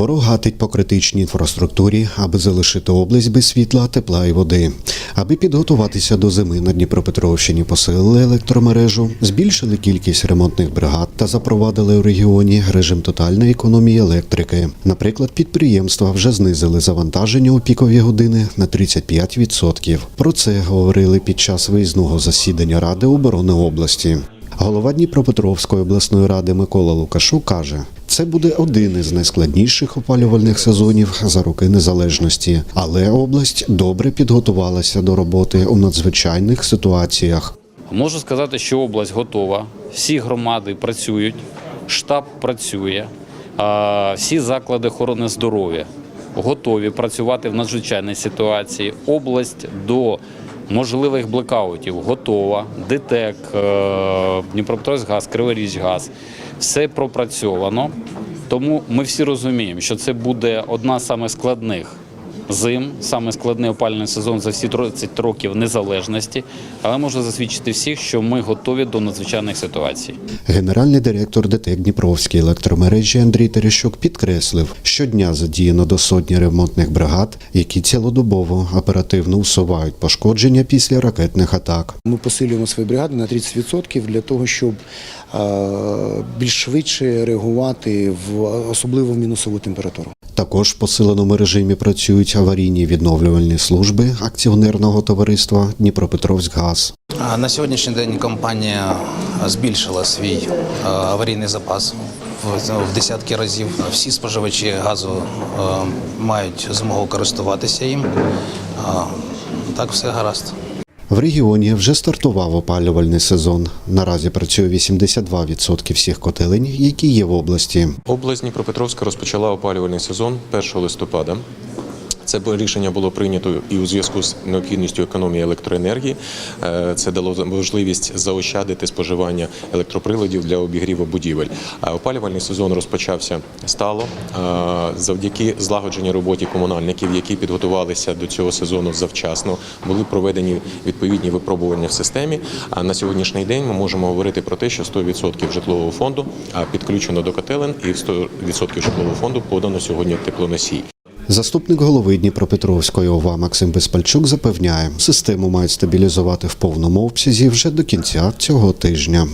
Ворог гатить по критичній інфраструктурі, аби залишити область без світла, тепла і води. Аби підготуватися до зими на Дніпропетровщині, посилили електромережу, збільшили кількість ремонтних бригад та запровадили у регіоні режим тотальної економії електрики. Наприклад, підприємства вже знизили завантаження у пікові години на 35%. Про це говорили під час виїзного засідання Ради оборони області. Голова Дніпропетровської обласної ради Микола Лукашук каже, це буде один із найскладніших опалювальних сезонів за роки незалежності, але область добре підготувалася до роботи у надзвичайних ситуаціях. Можу сказати, що область готова. Всі громади працюють, штаб працює, всі заклади охорони здоров'я готові працювати в надзвичайній ситуації. Область до можливих блекаутів готова. ДТЕК, е, Дніпропетровськгаз, Криворіжгаз все пропрацьовано. Тому ми всі розуміємо, що це буде одна з складних зим, саме складний опалювальний сезон за всі 30 років незалежності. Але можу засвідчити всіх, що ми готові до надзвичайних ситуацій. Генеральний директор ДТЕК Дніпровської електромережі Андрій Терещук підкреслив, щодня задіяно до сотні ремонтних бригад, які цілодобово оперативно усувають пошкодження після ракетних атак. Ми посилюємо свої бригади на 30% для того, щоб більш швидше реагувати в особливо в мінусову температуру. Також в посиленому режимі працюють аварійні відновлювальні служби акціонерного товариства Дніпропетровськгаз. На сьогоднішній день компанія збільшила свій е, аварійний запас в- десятки разів. Всі споживачі газу е, мають змогу користуватися їм. Так все гаразд. В регіоні вже стартував опалювальний сезон. Наразі працює 82% всіх котелень, які є в області. Область Дніпропетровська розпочала опалювальний сезон 1 листопада. Це рішення було прийнято і у зв'язку з необхідністю економії електроенергії. Е, Це дало можливість заощадити споживання електроприладів для обігріву будівель. А опалювальний сезон розпочався стало е, завдяки злагодженій роботі комунальників, які підготувалися до цього сезону завчасно. Були проведені відповідні випробування в системі. А на сьогоднішній день ми можемо говорити про те, що 100% житлового фонду підключено до котелень, і в 100% житлового фонду подано сьогодні теплоносій. Заступник голови Дніпропетровської ОВА Максим Беспальчук запевняє, систему мають стабілізувати в повному обсязі вже до кінця цього тижня.